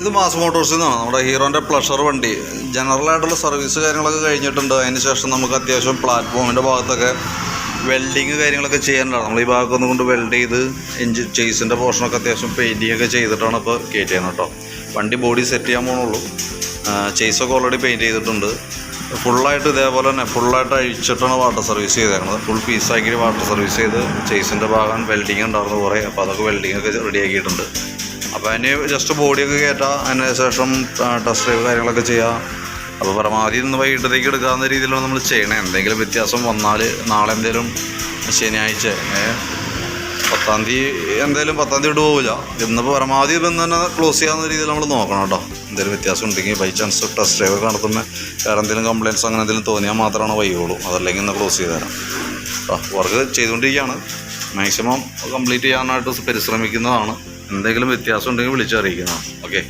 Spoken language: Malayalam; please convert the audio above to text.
ഇത് മാസ് മോട്ടോഴ്സിൽ നിന്നാണ് നമ്മുടെ ഹീറോന്റെ പ്ലഷർ വണ്ടി. ജനറൽ ആയിട്ടുള്ള സർവീസ് കാര്യങ്ങളൊക്കെ കഴിഞ്ഞിട്ടുണ്ട്. അതിന് ശേഷം നമുക്ക് അത്യാവശ്യം പ്ലാറ്റ്ഫോമിന്റെ ഭാഗത്തൊക്കെ വെൽഡിങ് കാര്യങ്ങളൊക്കെ ചെയ്യാനുണ്ടാവും നമ്മൾ ഈ ഭാഗത്തൊന്നും കൊണ്ട് വെൽഡ് ചെയ്ത് എഞ്ചിൻ ചേസിന്റെ പോർഷനൊക്കെ അത്യാവശ്യം പെയിന്റിങ് ഒക്കെ ചെയ്തിട്ടാണ് ഇപ്പോൾ കയറ്റിയത് കേട്ടോ. വണ്ടി ബോഡി സെറ്റ് ചെയ്യാൻ പോകണുള്ളൂ ചേസൊക്കെ ഓൾറെഡി പെയിന്റ് ചെയ്തിട്ടുണ്ട്. ഫുള്ളായിട്ട് ഇതേപോലെ തന്നെ ഫുള്ളായിട്ട് അഴിച്ചിട്ടാണ് വാട്ടർ സർവീസ് ചെയ്തേക്കുന്നത് ഫുൾ പീസാക്കി വാട്ടർ സർവീസ് ചെയ്ത് ചേസിന്റെ ഭാഗം വെൽഡിങ് ഉണ്ടായിരുന്നു കുറേ. അപ്പോൾ അതൊക്കെ വെൽഡിങ് ഒക്കെ റെഡിയാക്കിയിട്ടുണ്ട് അപ്പോൾ അതിന് ജസ്റ്റ് ബോഡിയൊക്കെ കയറ്റാം അതിന് ശേഷം ടെസ്റ്റ് ഡ്രൈവ് കാര്യങ്ങളൊക്കെ ചെയ്യാം. അപ്പോൾ പരമാവധി ഇന്ന് വൈകിട്ടത്തേക്ക് എടുക്കാവുന്ന രീതിയിലാണ് നമ്മൾ ചെയ്യണേ. എന്തെങ്കിലും വ്യത്യാസം വന്നാൽ നാളെ എന്തെങ്കിലും ശനിയാഴ്ച പത്താം തീയതി എന്തായാലും പത്താം തീയതി പോകില്ല ഇന്നിപ്പോൾ പരമാവധി ഇപ്പം തന്നെ ക്ലോസ് ചെയ്യാവുന്ന രീതിയിൽ നമ്മൾ നോക്കണം കേട്ടോ. എന്തെങ്കിലും വ്യത്യാസം ഉണ്ടെങ്കിൽ ബൈ ചാൻസ് ടെസ്റ്റ് ഡ്രൈവ് നടത്തുമ്പോൾ വേറെ എന്തെങ്കിലും കംപ്ലയിൻസ് അങ്ങനെ എന്തെങ്കിലും തോന്നിയാൽ മാത്രമാണ് വൈകുള്ളൂ. അതല്ലെങ്കിൽ ഇന്ന് ക്ലോസ് ചെയ്ത് തരാം. വർക്ക് ചെയ്തുകൊണ്ടിരിക്കുകയാണ്. മാക്സിമം കംപ്ലീറ്റ് ചെയ്യാനായിട്ട് പരിശ്രമിക്കുന്നതാണ്. എന്തെങ്കിലും വ്യത്യാസം ഉണ്ടെങ്കിൽ വിളിച്ചറിയിക്കുന്നതാണ്. ഓക്കെ